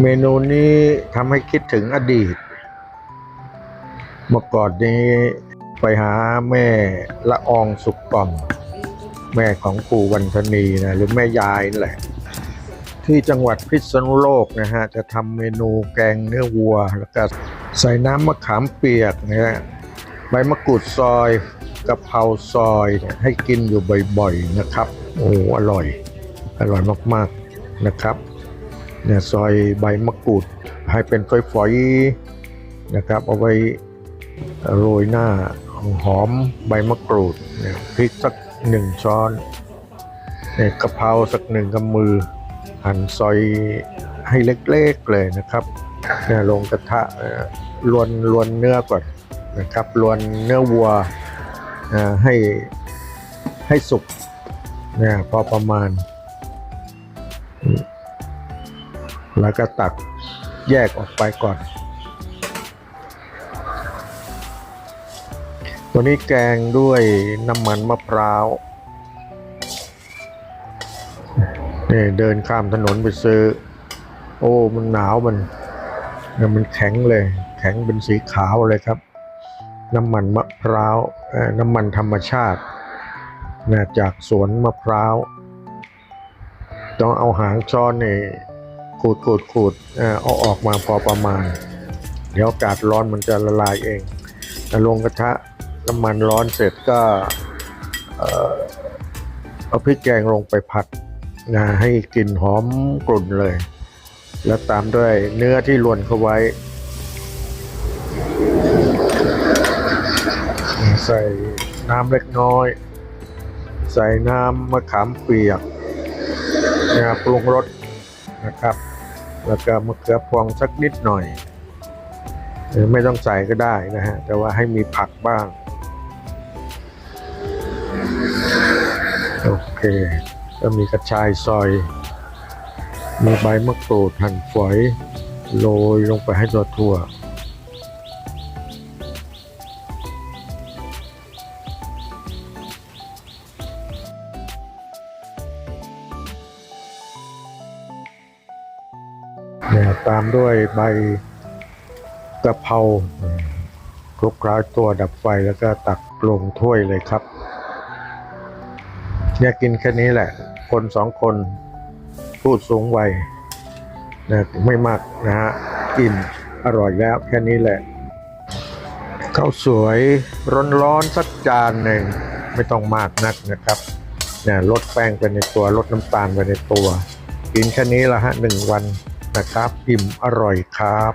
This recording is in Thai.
เมนูนี้ทำให้คิดถึงอดีต เมื่อก่อนนี้ไปหาแม่ละอองสุกกล่อม แม่ของปู่วันธนีนะหรือแม่ยายนั่นแหละ ที่จังหวัดพิษณุโลกนะฮะ จะทำเมนูแกงเนื้อวัว แล้วก็ใส่น้ำมะขามเปียกนะฮะใบมะกรูดซอยกะเพราซอยให้กินอยู่บ่อยๆนะครับ โอ้อร่อย อร่อยมากๆนะครับเนี่ยซอยใบมะกรูดให้เป็นฝอยๆนะครับ เอาไว้โรยหน้าหอมใบมะกรูดเนี่ยพริกสักหนึ่งช้อนเนี่ยกะเพราสักหนึ่งกำมือ หั่นซอยให้เล็กๆเลยนะครับเนี่ยลงกระทะลวนลวนเนื้อก่อนนะครับลวนเนื้อวัวให้ให้สุก เนี่ยพอประมาณ แล้วก็ตักแยกออกไปก่อน ตัวนี้แกงด้วยน้ำมันมะพร้าวเนี่ยเดินข้ามถนนไปซื้อ โอ้ มันหนาวมันเนี่ยมันแข็งเลย แข็งเป็นสีขาวเลยครับ น้ำมันมะพร้าวน้ำมันธรรมชาติ นะจากสวนมะพร้าว ต้องเอาหางช้อนนี่ขูดขูดขูดเอาออกมาพอประมาณ เดี๋ยวอากาศร้อนมันจะละลายเองลงกระทะน้ำมันร้อนเสร็จก็เอ่อเอาพริกแกงลงไปผัดนะให้กลิ่นหอมกลุ่นเลย แล้วตามด้วยเนื้อที่ลวนเข้าไว้ ใส่น้ำเล็กน้อย ใส่น้ำมะขามเปียกนะครับปรุงรสนะครับ แล้วก็มะเขือพวงสักนิดหน่อย ไม่ต้องใส่ก็ได้นะฮะ แต่ว่าให้มีผักบ้าง โอเค ก็มีกระชายซอย มีใบมะกรูดหั่นฝอย โรยลงไปให้ตัวทั่ว เนี่ยตามด้วยใบกะเพราคลุกคล้าตัวดับไฟแล้วก็ตักลงถ้วยเลยครับ เนี่ยกินแค่นี้แหละ คนสองคนพูดสูงวัยนะไม่มากนะฮะกินอร่อยแล้วแค่นี้แหละข้าวสวยร้อนๆสักจานหนึ่งไม่ต้องมากนักนะครับเนี่ยลดแป้งไปในตัวลดน้ำตาลไปในตัว กินแค่นี้ละฮะหนึ่งวัน นะครับ อิ่มอร่อยครับ